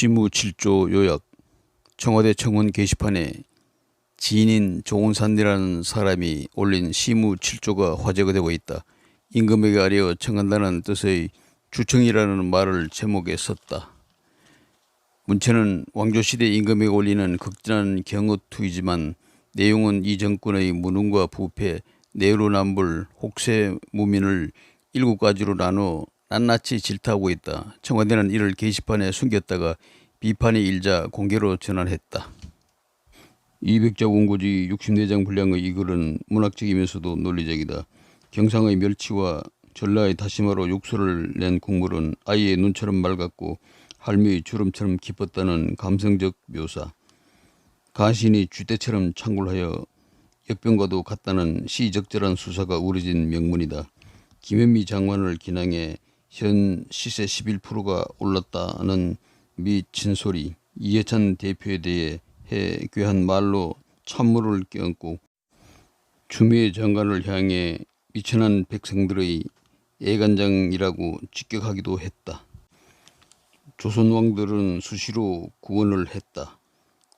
시무 7조 요약 청와대 청원 게시판에 지인인 조은산이라는 사람이 올린 시무 7조가 화제가 되고 있다. 임금에게 아뢰어 청한다는 뜻의 주청이라는 말을 제목에 썼다. 문체는 왕조시대 임금에게 올리는 극진한 경어투이지만 내용은 이 정권의 무능과 부패, 내로남불, 혹세 무민을 일곱 가지로 나누어 낱낱이 질타하고 있다. 청와대는 이를 게시판에 숨겼다가 비판이 일자 공개로 전환했다. 200자 원고지 64장 분량의 이 글은 문학적이면서도 논리적이다. 경상의 멸치와 전라의 다시마로 육수를 낸 국물은 아이의 눈처럼 맑았고 할미의 주름처럼 깊었다는 감성적 묘사. 가신이 쥐떼처럼 창굴하여 역병과도 같다는 시적절한 수사가 우려진 명문이다. 김현미 장관을 기낭해 현 시세 11%가 올랐다는 미친 소리. 이해찬 대표에 대해 해괴한 말로 찬물을 끼얹고 추미애 장관을 향해 미천한 백성들의 애간장이라고 직격하기도 했다. 조선 왕들은 수시로 구원을 했다.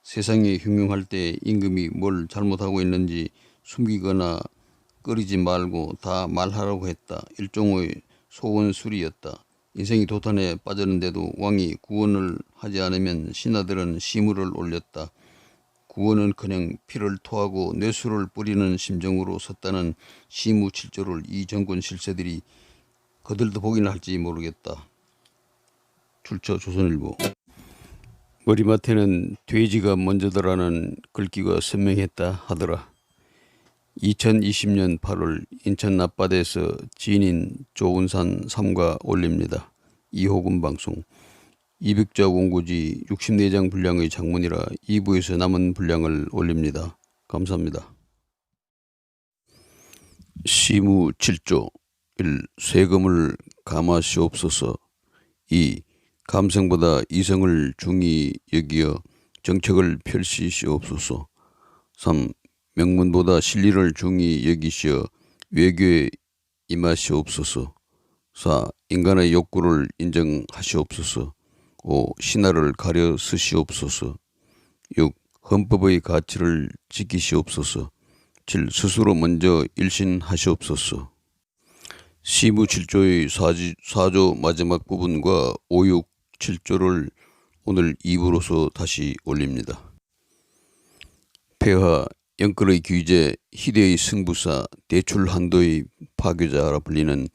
세상이 흉흉할 때 임금이 뭘 잘못하고 있는지 숨기거나 끓이지 말고 다 말하라고 했다. 일종의 소원술이었다. 인생이 도탄에 빠졌는데도 왕이 구원을 하지 않으면 신하들은 시무를 올렸다. 구원은 그냥 피를 토하고 뇌수를 뿌리는 심정으로 섰다는 시무칠조를 이 정권 실세들이 그들도 보기는 할지 모르겠다. 출처 조선일보 머리맡에는 돼지가 먼저더라는 글귀가 선명했다 하더라. 2020년 8월 인천 앞바다에서 지인인 조은산 삼가 올립니다. 이호금 방송 200자 원고지 64장 분량의 장문이라 2부에서 남은 분량을 올립니다. 감사합니다. 시무 7조 1. 세금을 감하시옵소서 2. 감성보다 이성을 중히 여기어 정책을 펼치시옵소서 3. 명문보다 실리를 중히 여기시어 외교에 임하시옵소서 4. 인간의 욕구를 인정하시옵소서 5. 신하를 가려 쓰시옵소서 6. 헌법의 가치를 지키시옵소서 7. 스스로 먼저 일신하시옵소서 시부 7조의 4조 마지막 부분과 5, 6, 7조를 오늘 2부로서 다시 올립니다. 폐하 영끌의 귀재 희대의 승부사 대출 한도의 파괴자라 불리는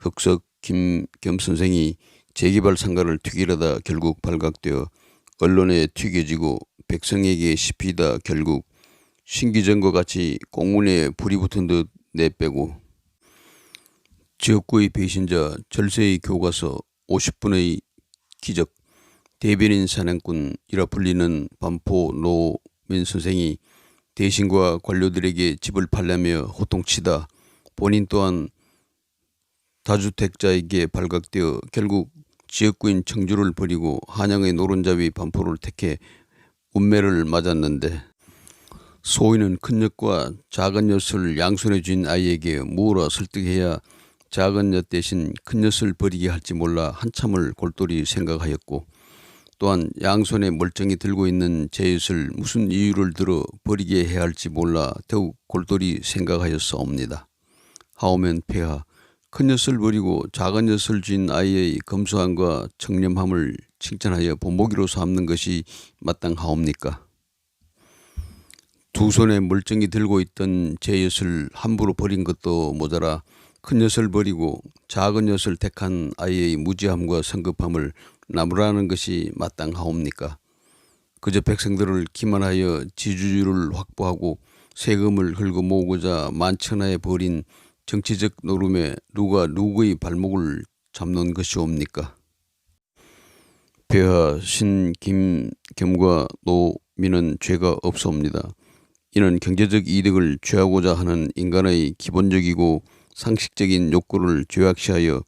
흑석 김겸 선생이 재개발 상가를 튀기려다 결국 발각되어 언론에 튀겨지고 백성에게 씹히다 결국 신기전과 같이 공문에 불이 붙은 듯 내빼고 지역구의 배신자 절세의 교과서 50분의 기적 대변인 사냥꾼이라 불리는 반포 노민 선생이 대신과 관료들에게 집을 팔려며 호통치다 본인 또한 다주택자에게 발각되어 결국 지역구인 청주를 버리고 한양의 노른자위 반포를 택해 운매를 맞았는데 소인은 큰 엿과 작은 엿을 양손에 쥔 아이에게 모으라 설득해야 작은 엿 대신 큰 엿을 버리게 할지 몰라 한참을 골똘히 생각하였고 또한 양손에 멀쩡히 들고 있는 제 엿을 무슨 이유를 들어 버리게 해야 할지 몰라 더욱 골똘히 생각하였사옵니다. 하오면 폐하 큰 엿을 버리고 작은 엿을 쥔 아이의 검소함과 청렴함을 칭찬하여 본보기로 삼는 것이 마땅하옵니까? 두 손에 멀쩡히 들고 있던 제 엿을 함부로 버린 것도 모자라 큰 엿을 버리고 작은 엿을 택한 아이의 무지함과 성급함을 나무라는 것이 마땅하옵니까? 그저 백성들을 기만하여 지주율을 확보하고 세금을 긁어 모으고자 만천하에 벌인 정치적 노름에 누가 누구의 발목을 잡는 것이옵니까? 폐하 신 김겸과 노민은 죄가 없사옵니다. 이는 경제적 이득을 취하고자 하는 인간의 기본적이고 상식적인 욕구를 죄악시하여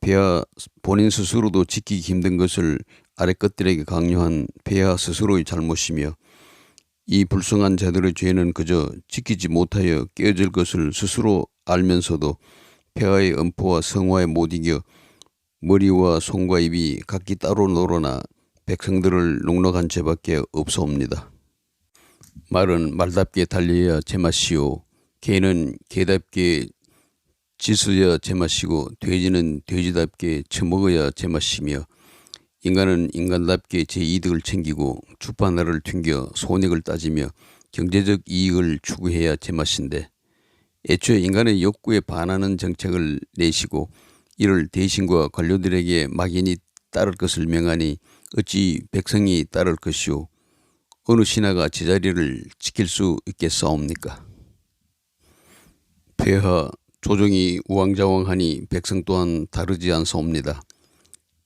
폐하 본인 스스로도 지키기 힘든 것을 아래 것들에게 강요한 폐하 스스로의 잘못이며 이 불쌍한 자들의 죄는 그저 지키지 못하여 깨어질 것을 스스로 알면서도 폐하의 엄포와 성화에 못 이겨 머리와 손과 입이 각기 따로 놀아나 백성들을 농락한 죄밖에 없사옵니다. 말은 말답게 달려야 제맛이요 개는 개답게 짖어야 제맛이고 돼지는 돼지답게 처먹어야 제맛이며 인간은 인간답게 제 이득을 챙기고 주파나를 튕겨 손익을 따지며 경제적 이익을 추구해야 제맛인데 애초에 인간의 욕구에 반하는 정책을 내시고 이를 대신과 관료들에게 막연히 따를 것을 명하니 어찌 백성이 따를 것이오 어느 신하가 제자리를 지킬 수 있겠사옵니까? 폐하 조정이 우왕좌왕하니 백성 또한 다르지 않사옵니다.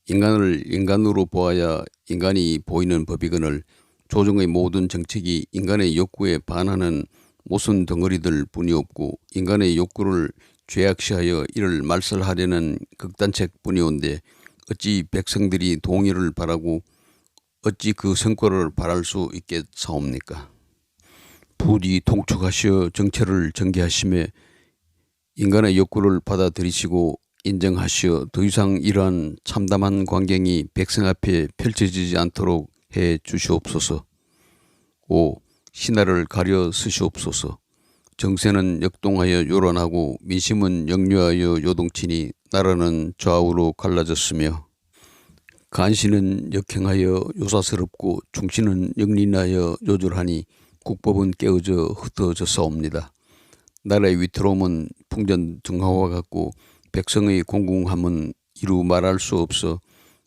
인간을 인간으로 보아야 인간이 보이는 법이거늘 조정의 모든 정책이 인간의 욕구에 반하는 모순 덩어리들 뿐이 없고 인간의 욕구를 죄악시하여 이를 말살하려는 극단책 뿐이온데 어찌 백성들이 동의를 바라고 어찌 그 성과를 바랄 수 있겠사옵니까? 부디 통촉하시어 정체를 전개하심에 인간의 욕구를 받아들이시고 인정하시어 더 이상 이러한 참담한 광경이 백성 앞에 펼쳐지지 않도록 해 주시옵소서. 5. 신하를 가려 쓰시옵소서. 정세는 역동하여 요란하고 민심은 역류하여 요동치니 나라는 좌우로 갈라졌으며 간신은 역행하여 요사스럽고 중신은 역린하여 요절하니 국법은 깨어져 흩어졌사옵니다. 나라의 위태로움은 풍전등화와 같고 백성의 공공함은 이루 말할 수 없어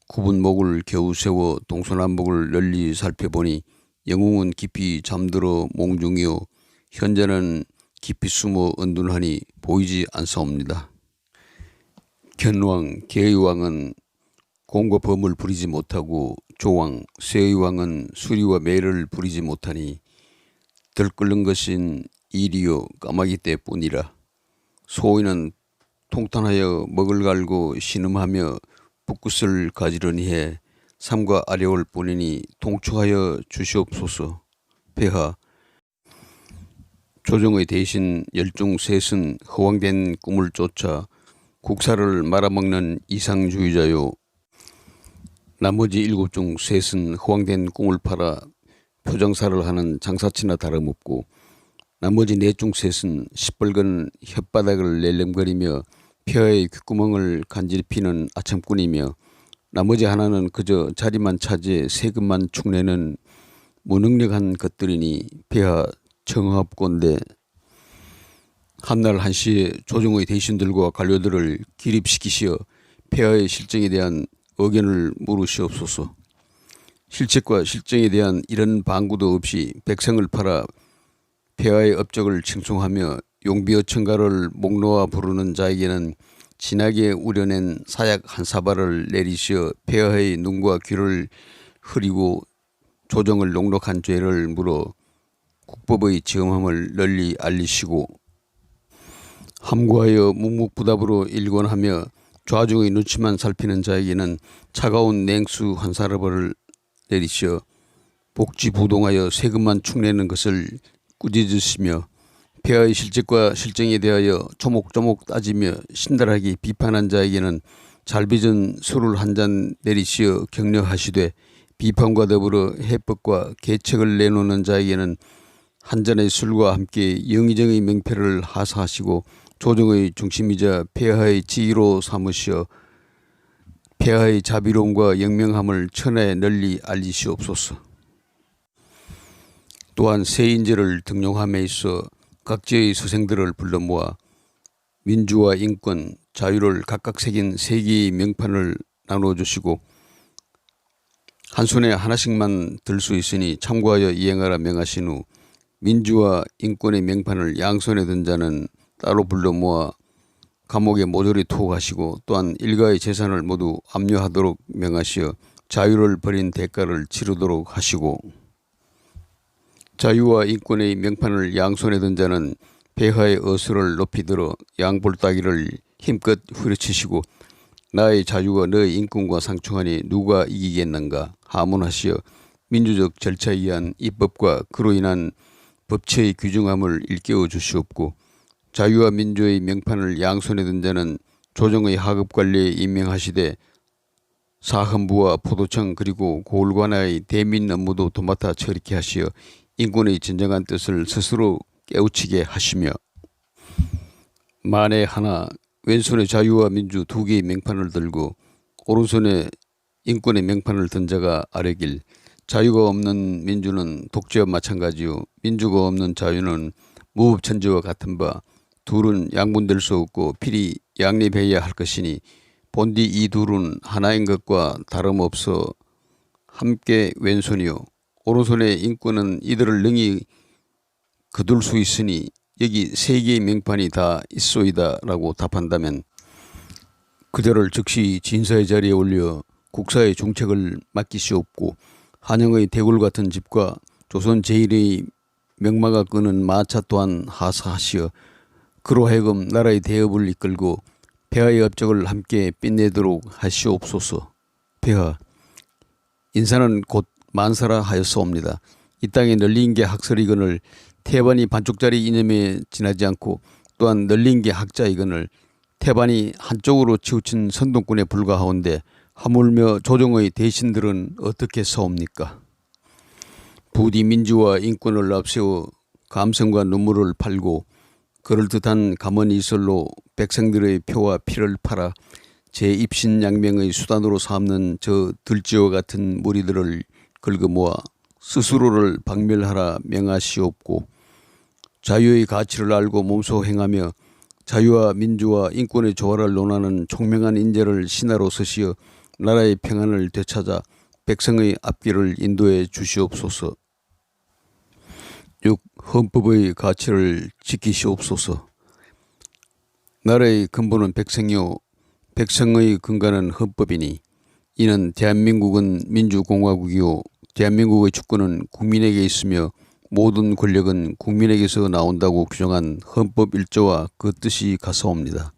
굽은 목을 겨우 세워 동서남북을 널리 살펴보니 영웅은 깊이 잠들어 몽중이요 현재는 깊이 숨어 은둔하니 보이지 않사옵니다. 견왕, 계의왕은 공과 범을 부리지 못하고 조왕, 세의왕은 수리와 매를 부리지 못하니 들끓는 것인 일이요 까마귀 때뿐이라 소인은 통탄하여 먹을 갈고 신음하며 붓굿을 가지런히 해 삼과 아려울 뿐이니 통촉하여 주시옵소서. 폐하 조정의 대신 열중 셋은 허황된 꿈을 쫓아 국사를 말아먹는 이상주의자요. 나머지 일곱 중 셋은 허황된 꿈을 팔아 표정사를 하는 장사치나 다름없고 나머지 넷중 셋은 시뻘건 혓바닥을 낼름거리며 폐하의 귓구멍을 간질피는 아참꾼이며 나머지 하나는 그저 자리만 차지해 세금만 축내는 무능력한 것들이니 폐하 청합곤대 한날 한시에 조정의 대신들과 관료들을 기립시키시어 폐하의 실정에 대한 의견을 물으시옵소서. 실책과 실정에 대한 이런 방구도 없이 백성을 팔아 폐하의 업적을 칭송하며 용비어 청가를 목놓아 부르는 자에게는 진하게 우려낸 사약 한 사발을 내리시어 폐하의 눈과 귀를 흐리고 조정을 농락한 죄를 물어 국법의 지엄함을 널리 알리시고 함구하여 묵묵부답으로 일권하며 좌중의 눈치만 살피는 자에게는 차가운 냉수 한 사발을 내리시어 복지부동하여 세금만 축내는 것을 꾸짖으시며 폐하의 실책과 실정에 대하여 조목조목 따지며 신랄하게 비판한 자에게는 잘 빚은 술을 한 잔 내리시어 격려하시되 비판과 더불어 해법과 계책을 내놓는 자에게는 한 잔의 술과 함께 영의정의 명패를 하사하시고 조정의 중심이자 폐하의 지위로 삼으시어 폐하의 자비로움과 영명함을 천하에 널리 알리시옵소서. 또한 세인제를 등용함에 있어 각지의 수생들을 불러 모아 민주와 인권, 자유를 각각 새긴 세 개의 명판을 나눠주시고 한 손에 하나씩만 들 수 있으니 참고하여 이행하라 명하신 후 민주와 인권의 명판을 양손에 든 자는 따로 불러 모아 감옥에 모조리 투옥하시고 또한 일가의 재산을 모두 압류하도록 명하시어 자유를 버린 대가를 치르도록 하시고 자유와 인권의 명판을 양손에 든 자는 폐하의 어수를 높이 들어 양볼따기를 힘껏 후려치시고 나의 자유와 너의 인권과 상충하니 누가 이기겠는가 하문하시어 민주적 절차에 의한 입법과 그로 인한 법치의 규정함을 일깨워 주시옵고 자유와 민주의 명판을 양손에 든 자는 조정의 하급 관리에 임명하시되 사헌부와 포도청 그리고 고을관의 대민 업무도 도맡아 처리케 하시어 인권의 진정한 뜻을 스스로 깨우치게 하시며 만에 하나 왼손에 자유와 민주 두 개의 명판을 들고 오른손에 인권의 명판을 든 자가 아래길 자유가 없는 민주는 독재와 마찬가지요. 민주가 없는 자유는 무법천지와 같은 바 둘은 양분될 수 없고 필히 양립해야 할 것이니 본디 이 둘은 하나인 것과 다름없어 함께 왼손이요 오른손의 인권은 이들을 능히 거둘 수 있으니 여기 세 개의 명판이 다 있소이다라고 답한다면 그들을 즉시 진사의 자리에 올려 국사의 중책을 맡기시옵고 한영의 대굴 같은 집과 조선 제일의 명마가 끄는 마차 또한 하사하시어 그로 하여금 나라의 대업을 이끌고 폐하의 업적을 함께 빛내도록 하시옵소서. 폐하 인사는 곧 만사라 하였사옵니다. 이 땅에 널린 게 학설이거늘 태반이 반쪽짜리 이념에 지나지 않고 또한 널린 게 학자이거늘 태반이 한쪽으로 치우친 선동꾼에 불과하온데 하물며 조정의 대신들은 어떻게 사옵니까? 부디 민주와 인권을 앞세워 감성과 눈물을 팔고 그럴듯한 감언이설로 백성들의 표와 피를 팔아 제 입신양명의 수단으로 삼는 저 들쥐와 같은 무리들을 긁어모아 스스로를 박멸하라 명하시옵고 자유의 가치를 알고 몸소 행하며 자유와 민주와 인권의 조화를 논하는 총명한 인재를 신하로 서시어 나라의 평안을 되찾아 백성의 앞길을 인도해 주시옵소서. 6. 헌법의 가치를 지키시옵소서. 나라의 근본은 백성이요 백성의 근간은 헌법이니 이는 대한민국은 민주공화국이요 대한민국의 주권은 국민에게 있으며 모든 권력은 국민에게서 나온다고 규정한 헌법 1조와 그 뜻이 같사옵니다.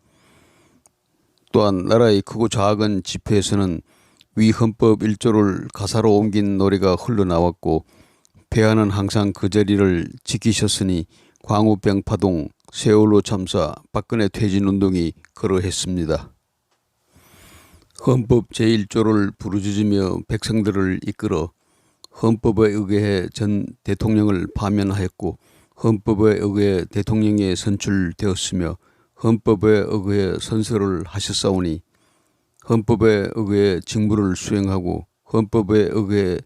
또한 나라의 크고 작은 집회에서는 위 헌법 1조를 가사로 옮긴 노래가 흘러나왔고 폐하는 항상 그 자리를 지키셨으니 광우병 파동, 세월호 참사, 박근혜 퇴진운동이 그러했습니다. 헌법 제1조를 부르짖으며 백성들을 이끌어 헌법에 의해 전 대통령을 파면하였고 헌법에 의해 대통령에 선출되었으며 헌법에 의해 선서를 하셨사오니 헌법에 의해 직무를 수행하고 헌법에 의해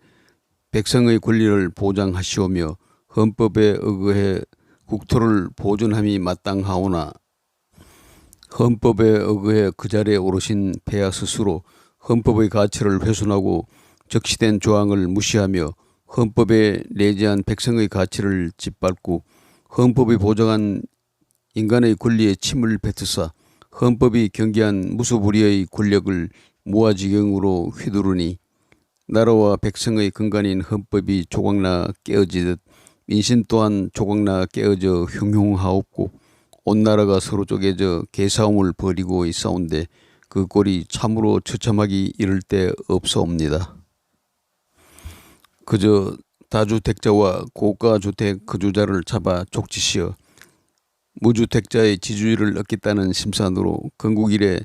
백성의 권리를 보장하시오며 헌법에 의해 국토를 보존함이 마땅하오나 헌법에 의해 그 자리에 오르신 폐하 스스로 헌법의 가치를 훼손하고 적시된 조항을 무시하며 헌법에 내재한 백성의 가치를 짓밟고 헌법이 보장한 인간의 권리에 침을 뱉으사 헌법이 경계한 무소불위의 권력을 무아지경으로 휘두르니 나라와 백성의 근간인 헌법이 조각나 깨어지듯 민심 또한 조각나 깨어져 흉흉하옵고 온 나라가 서로 쪼개져 개싸움을 벌이고 있사온데 그 꼴이 참으로 처참하기 이를 데 없사옵니다. 그저 다주택자와 고가주택 거주자를 잡아 족치시어 무주택자의 지주의를 얻겠다는 심산으로 건국 이래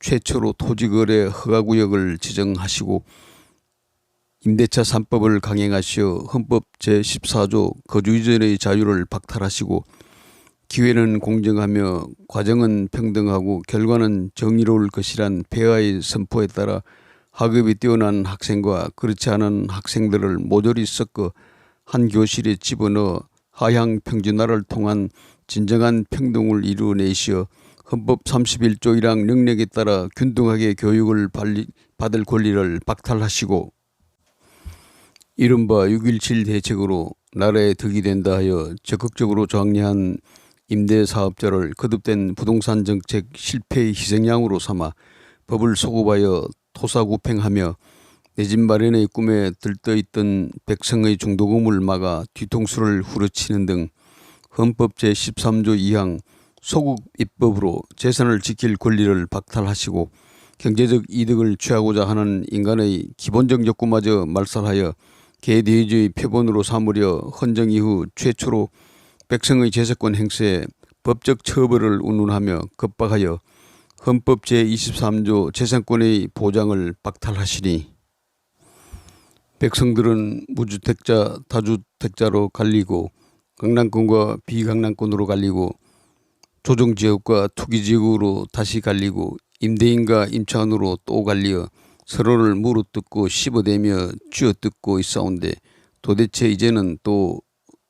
최초로 토지거래 허가구역을 지정하시고 임대차 3법을 강행하시어 헌법 제14조 거주 이전의 자유를 박탈하시고 기회는 공정하며 과정은 평등하고 결과는 정의로울 것이란 폐하의 선포에 따라 학업이 뛰어난 학생과 그렇지 않은 학생들을 모조리 섞어 한 교실에 집어넣어 하향 평준화를 통한 진정한 평등을 이루어내시어 헌법 31조 1항 능력에 따라 균등하게 교육을 받을 권리를 박탈하시고 이른바 6.17 대책으로 나라에 득이 된다 하여 적극적으로 정리한 임대사업자를 거듭된 부동산 정책 실패의 희생양으로 삼아 법을 소급하여 토사구팽하며 내 집 마련의 꿈에 들떠있던 백성의 중도금을 막아 뒤통수를 후려치는 등 헌법 제13조 2항 소국 입법으로 재산을 지킬 권리를 박탈하시고 경제적 이득을 취하고자 하는 인간의 기본적 욕구마저 말살하여 개대주의 표본으로 삼으려 헌정 이후 최초로 백성의 재세권 행세에 법적 처벌을 운운하며 겁박하여 헌법 제23조 재산권의 보장을 박탈하시니 백성들은 무주택자, 다주택자로 갈리고 강남권과 비강남권으로 갈리고 조정지역과 투기지역으로 다시 갈리고 임대인과 임차인으로 또 갈리어 서로를 물어뜯고 씹어대며 쥐어뜯고 있사온데 도대체 이제는 또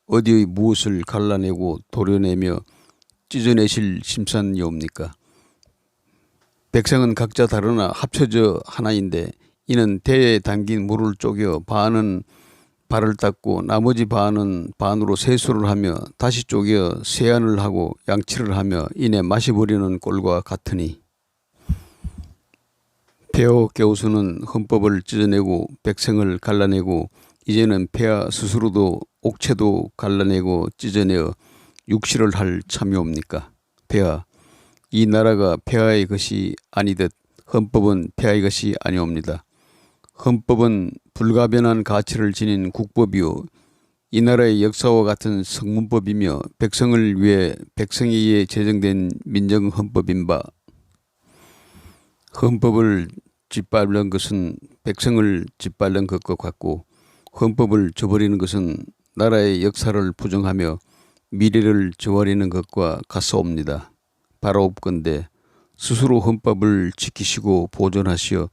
어디의 무엇을 갈라내고 도려내며 찢어내실 심산이옵니까? 백성은 각자 다르나 합쳐져 하나인데 이는 대에 담긴 물을 쪼개 반은 발을 닦고 나머지 반은 반으로 세수를 하며 다시 쪼개 세안을 하고 양치를 하며 이내 마셔버리는 꼴과 같으니 폐허 개우수는 헌법을 찢어내고 백성을 갈라내고 이제는 폐하 스스로도 옥체도 갈라내고 찢어내어 육실을 할 참이 옵니까? 폐하 이 나라가 폐하의 것이 아니듯 헌법은 폐하의 것이 아니옵니다. 헌법은 불가변한 가치를 지닌 국법이요 이 나라의 역사와 같은 성문법이며 백성을 위해 백성에 의해 제정된 민정헌법인 바 헌법을 짓밟는 것은 백성을 짓밟는 것과 같고 헌법을 저버리는 것은 나라의 역사를 부정하며 미래를 저버리는 것과 같사옵니다. 바로 없건대 스스로 헌법을 지키시고 보존하시어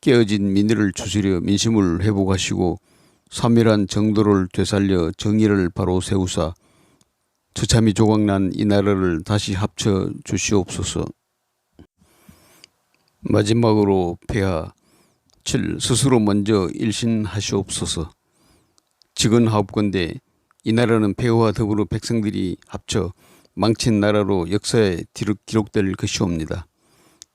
깨어진 민의를 추스려 민심을 회복하시고 사밀한 정도를 되살려 정의를 바로 세우사 처참히 조각난 이 나라를 다시 합쳐 주시옵소서. 마지막으로 폐하 7. 스스로 먼저 일신하시옵소서. 직언하옵건대 이 나라는 폐하와 더불어 백성들이 합쳐 망친 나라로 역사에 기록될 것이옵니다.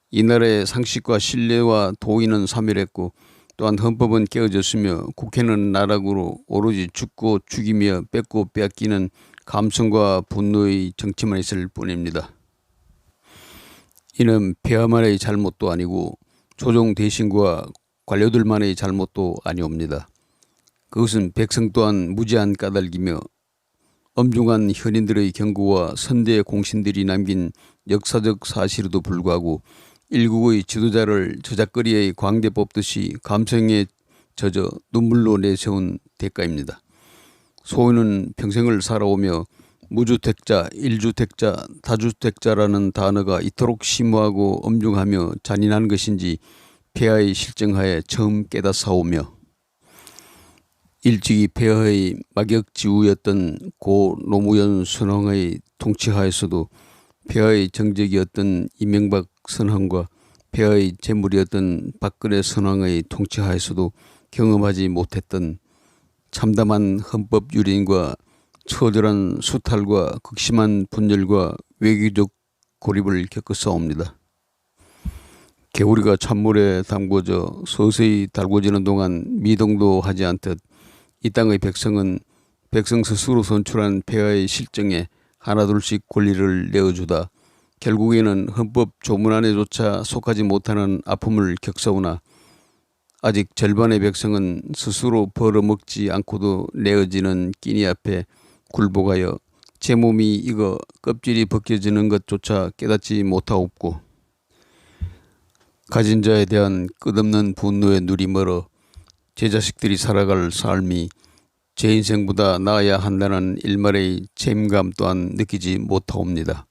이 나라의 상식과 신뢰와 도의는 사멸했고 또한 헌법은 깨어졌으며 국회는 나락으로 오로지 죽고 죽이며 뺏고 빼앗기는 감성과 분노의 정치만 있을 뿐입니다. 이는 폐하만의 잘못도 아니고 조정 대신과 관료들만의 잘못도 아니옵니다. 그것은 백성 또한 무지한 까닭이며 엄중한 현인들의 경고와 선대 공신들이 남긴 역사적 사실에도 불구하고 일국의 지도자를 저작거리의 광대 뽑듯이 감성에 젖어 눈물로 내세운 대가입니다. 소인은 평생을 살아오며 무주택자, 일주택자, 다주택자라는 단어가 이토록 심오하고 엄중하며 잔인한 것인지 폐하의 실정하에 처음 깨닫사오며 일찍이 폐하의 막역지우였던 고 노무현 선왕의 통치하에서도 폐하의 정적이었던 이명박 선왕과 폐하의 재물이었던 박근혜 선왕의 통치하에서도 경험하지 못했던 참담한 헌법 유린과 처절한 수탈과 극심한 분열과 외교적 고립을 겪었사옵니다. 개구리가 찬물에 담궈져 서서히 달궈지는 동안 미동도 하지 않듯 이 땅의 백성은 백성 스스로 선출한 폐하의 실정에 하나둘씩 권리를 내어주다. 결국에는 헌법 조문 안에조차 속하지 못하는 아픔을 겪사오나 아직 절반의 백성은 스스로 벌어먹지 않고도 내어지는 끼니 앞에 굴복하여 제 몸이 익어 껍질이 벗겨지는 것조차 깨닫지 못하옵고 가진 자에 대한 끝없는 분노에 눈이 멀어 제 자식들이 살아갈 삶이 제 인생보다 나아야 한다는 일말의 책임감 또한 느끼지 못하옵니다.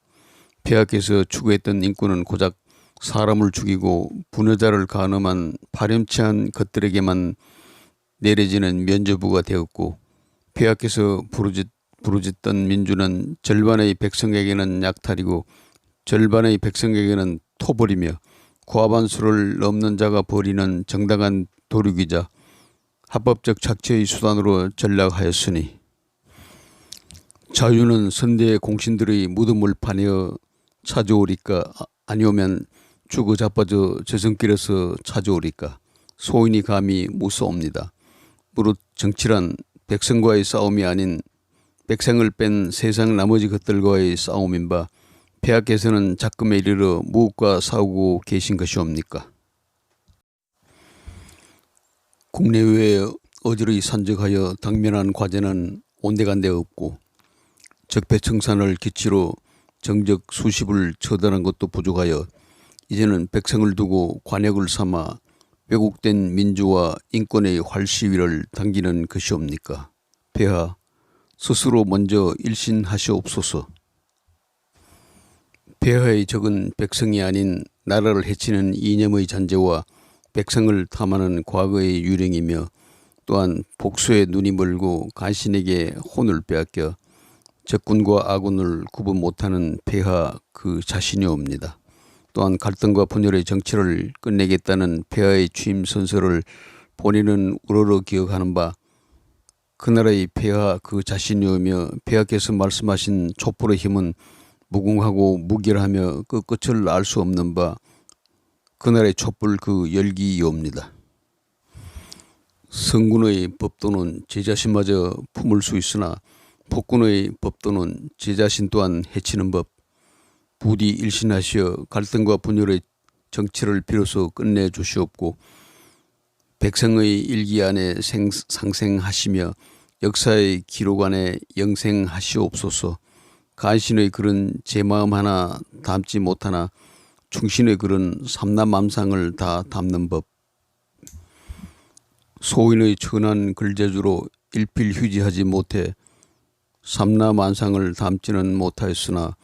폐하께서 추구했던 인권은 고작 사람을 죽이고 분여자를 가늠한 파렴치한 것들에게만 내려지는 면죄부가 되었고 폐하께서 부르짖, 부르짖던 민주는 절반의 백성에게는 약탈이고 절반의 백성에게는 토벌이며 과반수를 넘는 자가 벌이는 정당한 도륙이자 합법적 착취의 수단으로 전락하였으니 자유는 선대의 공신들의 무덤을 파내어 찾아오리까 아니오면 죽어 자빠져 저승길에서 찾아오리까 소인이 감히 무서옵니다. 무릇 정치란 백성과의 싸움이 아닌 백성을 뺀 세상 나머지 것들과의 싸움인 바 폐하께서는 작금에 이르러 무엇과 싸우고 계신 것이옵니까? 국내외에 어지러이 산적하여 당면한 과제는 온데간데 없고 적폐청산을 기치로 정적 수십을 처단한 것도 부족하여 이제는 백성을 두고 관역을 삼아 왜곡된 민주화 인권의 활시위를 당기는 것이옵니까? 폐하 스스로 먼저 일신하시옵소서. 폐하의 적은 백성이 아닌 나라를 해치는 이념의 잔재와 백성을 탐하는 과거의 유령이며 또한 복수에 눈이 멀고 간신에게 혼을 빼앗겨 적군과 아군을 구분 못하는 폐하 그 자신이옵니다. 또한 갈등과 분열의 정치를 끝내겠다는 폐하의 취임 선서를 본인은 우러러 기억하는 바 그나라의 폐하 그 자신이오며 폐하께서 말씀하신 촛불의 힘은 무궁하고 무결하며 그 끝을 알 수 없는 바 그날의 촛불 그 열기이옵니다. 성군의 법도는 제 자신마저 품을 수 있으나 폭군의 법도는 제 자신 또한 해치는 법. 부디 일신하시어 갈등과 분열의 정치를 비로소 끝내 주시옵고 백성의 일기 안에 생, 상생하시며 역사의 기록 안에 영생하시옵소서. 간신의 글은 제 마음 하나 담지 못하나 충신의 글은 삼남암상을 다 담는 법. 소인의 천한 글재주로 일필휘지하지 못해 삼남안상을 담지는 못하였으나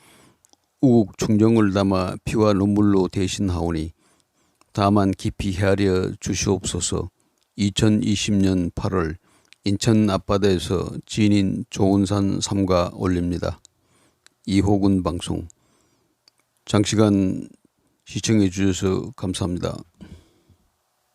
우국 충정을 담아 피와 눈물로 대신하오니 다만 깊이 헤아려 주시옵소서 2020년 8월 인천 앞바다에서 지인인 조은산 삼가 올립니다. 이호군 방송 장시간 시청해 주셔서 감사합니다.